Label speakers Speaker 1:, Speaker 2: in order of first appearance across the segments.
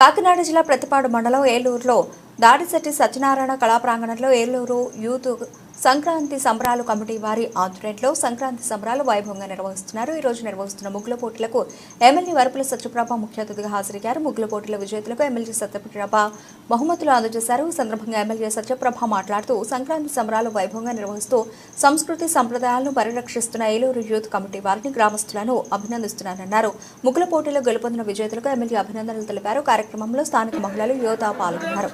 Speaker 1: కాకినాడ జిల్లా ప్రతిపాడు మండలం ఏలూరులో దాడిశెట్టి సత్యనారాయణ కళా ప్రాంగణంలో ఏలూరు యూత్ సంక్రాంతి సంబరాలు కమిటీ వారి ఆధ్వర్యంలో సంక్రాంతి సంబరాలు వైభవంగా నిర్వహిస్తున్నారు. ఈ రోజు నిర్వహిస్తున్న ముగ్గుల పోటీలకు ఎమ్మెల్యే వరపుల సత్యప్రభ ముఖ్య అతిథిగా హాజరయ్యారు. ముగ్గుల పోటీల విజేతలకు ఎమ్మెల్యే సత్యప్రభ బహుమతులు అందజేశారు. ఈ సందర్భంగా ఎమ్మెల్యే సత్యప్రభ మాట్లాడుతూ సంక్రాంతి సంబరాలు వైభవంగా నిర్వహిస్తూ సంస్కృతి సంప్రదాయాలను పరిరక్షిస్తున్న ఏలూరు యూత్ కమిటీ వారిని గ్రామస్తులను అభినందిస్తున్నారన్నారు. ముగ్గుల పోటీలో గెలుపొందిన విజేతలకు ఎమ్మెల్యే అభినందనలు తెలిపారు. కార్యక్రమంలో స్థానిక మహిళలు యువత పాల్గొన్నారు.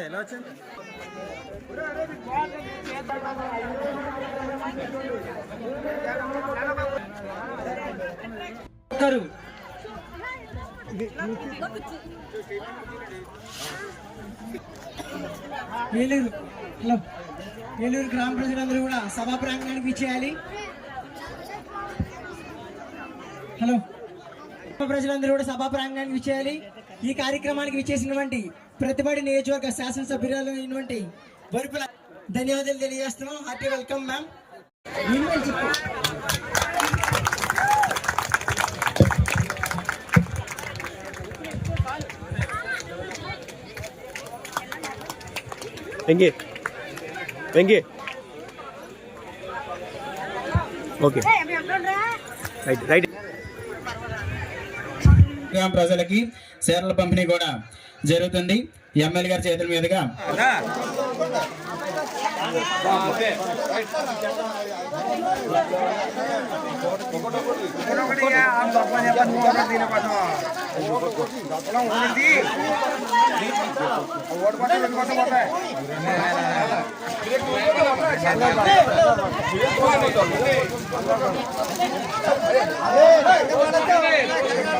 Speaker 2: ఎలా వచ్చింది ఒక్కరు
Speaker 3: ఏలూరు హలో. ఏలూరు గ్రామ ప్రజలందరూ కూడా సభా ప్రాంగణానికి ఇచ్చేయాలి హలో. గ్రామ ప్రజలందరూ కూడా సభా ప్రాంగణానికి ఇచ్చేయాలి ఈ కార్యక్రమానికి విచ్చేసినటువంటి ప్రతిపాటి నియోజకవర్గ శాసనసభ్యురాలైనటువంటి వరుపుల ధన్యవాదాలు తెలియజేస్తున్నాం. Hearty welcome ma'am
Speaker 2: Venky. Venky. Okay. Right right.
Speaker 4: గ్రామ ప్రజలకి చీరల పంపిణీ కూడా జరుగుతుంది ఎమ్మెల్యే గారి చేతుల మీదుగా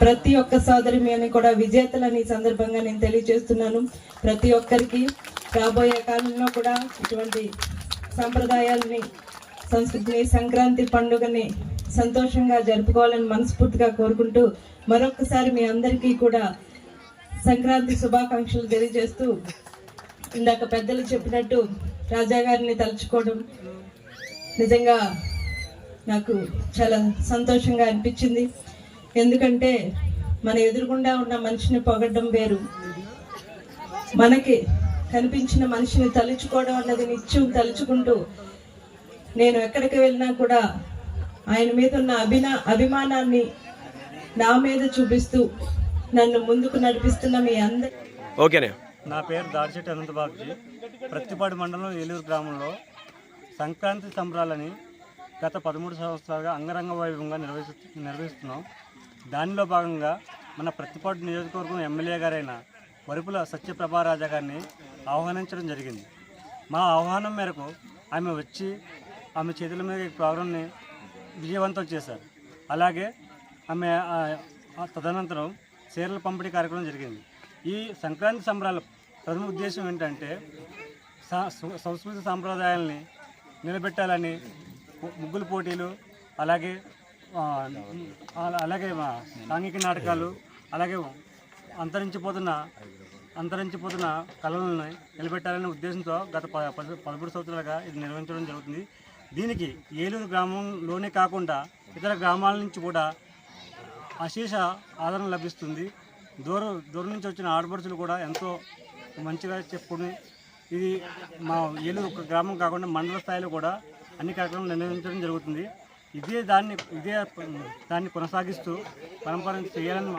Speaker 5: ప్రతి ఒక్క సోదరి మీద కూడా విజేతలని సందర్భంగా నేను తెలియజేస్తున్నాను. ప్రతి ఒక్కరికి రాబోయే కాలంలో కూడా ఇటువంటి సంప్రదాయాలని సంస్కృతిని సంక్రాంతి పండుగని సంతోషంగా జరుపుకోవాలని మనస్ఫూర్తిగా కోరుకుంటూ మరొకసారి మీ అందరికీ కూడా సంక్రాంతి శుభాకాంక్షలు తెలియజేస్తూ ఇందాక పెద్దలు చెప్పినట్టు రాజా గారిని తలుచుకోవడం నిజంగా నాకు చాలా సంతోషంగా అనిపించింది. ఎందుకంటే మన ఎదురుగుండా ఉన్న మనిషిని పొగడ్డం వేరు. మనకి కనిపించిన మనిషిని తలుచుకోవడం అన్నది నిత్యం తలుచుకుంటూ నేను ఎక్కడికి వెళ్ళినా కూడా ఆయన మీద ఉన్న అభినా అభిమానాన్ని నా మీద చూపిస్తూ నన్ను ముందుకు నడిపిస్తున్న మీ అందరి
Speaker 2: ఓకేనే
Speaker 6: నా పేరు దాడిశెట్టి అనంతబాబుజీ. ప్రత్తిపాడు మండలం ఏలూరు గ్రామంలో సంక్రాంతి సంబరాలని గత పదమూడు సంవత్సరాలుగా అంగరంగ వైభవంగా నిర్వహిస్తు నిర్వహిస్తున్నాం. దానిలో భాగంగా మన ప్రత్తిపాడు నియోజకవర్గం ఎమ్మెల్యే గారైన వరుపుల సత్యప్రభారాజా గారిని ఆహ్వానించడం జరిగింది. మా ఆహ్వానం మేరకు ఆమె వచ్చి ఆమె చేతుల మీద ఈ ప్రోగ్రాంని విజయవంతం చేశారు. అలాగే ఆమె తదనంతరం చీరల పంపిణీ కార్యక్రమం జరిగింది. ఈ సంక్రాంతి సంబరాలు ప్రథమ ఉద్దేశం ఏంటంటే సా- సంస్కృతి సాంప్రదాయాల్ని నిలబెట్టాలని ముగ్గులు పోటీలు అలాగే అలా- అలాగే సాంఘిక నాటకాలు అలాగే అంతరించిపోతున్న అంతరించిపోతున్న కళలను నిలబెట్టాలనే ఉద్దేశంతో గత ప పద- పదమూడు సంవత్సరాలుగా ఇది నిర్వహించడం జరుగుతుంది. దీనికి ఏలూరు గ్రామంలోనే కాకుండా ఇతర గ్రామాల నుంచి కూడా అశేష ఆదరణ లభిస్తుంది. దూరం దూరం నుంచి వచ్చిన ఆడపడుచులు కూడా ఎంతో మంచిగా చెప్పుకుని ఇది మా ఏలూరు ఒక గ్రామం కాకుండా మండల స్థాయిలో కూడా అన్ని కార్యక్రమాలు నిర్వహించడం జరుగుతుంది. ఇదే దాన్ని ఇదే దాన్ని కొనసాగిస్తూ పరంపర చేయాలని